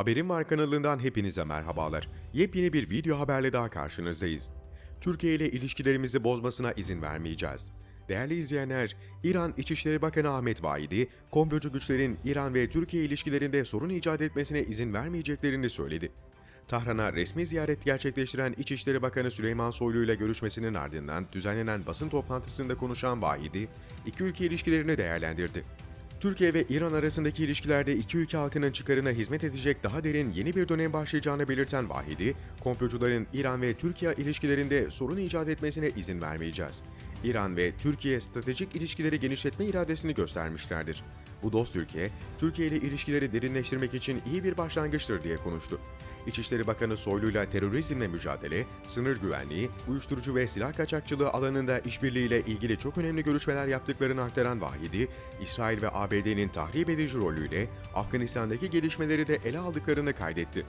Haberin Var kanalından hepinize merhabalar. Yepyeni bir video haberle daha karşınızdayız. Türkiye ile ilişkilerimizi bozmasına izin vermeyeceğiz. Değerli izleyenler, İran İçişleri Bakanı Ahmet Vaidi, komplocu güçlerin İran ve Türkiye ilişkilerinde sorun icat etmesine izin vermeyeceklerini söyledi. Tahran'a resmi ziyaret gerçekleştiren İçişleri Bakanı Süleyman Soylu ile görüşmesinin ardından düzenlenen basın toplantısında konuşan Vahidi, iki ülke ilişkilerini değerlendirdi. Türkiye ve İran arasındaki ilişkilerde iki ülke halkının çıkarına hizmet edecek daha derin yeni bir dönem başlayacağını belirten Vahidi, komplocuların İran ve Türkiye ilişkilerinde sorun icat etmesine izin vermeyeceğiz. İran ve Türkiye stratejik ilişkileri genişletme iradesini göstermişlerdir. Bu dost ülke, Türkiye ile ilişkileri derinleştirmek için iyi bir başlangıçtır diye konuştu. İçişleri Bakanı Soylu'yla terörizmle mücadele, sınır güvenliği, uyuşturucu ve silah kaçakçılığı alanında işbirliğiyle ilgili çok önemli görüşmeler yaptıklarını aktaran Vahidi, İsrail ve ABD'nin tahrip edici rolüyle Afganistan'daki gelişmeleri de ele aldıklarını kaydetti.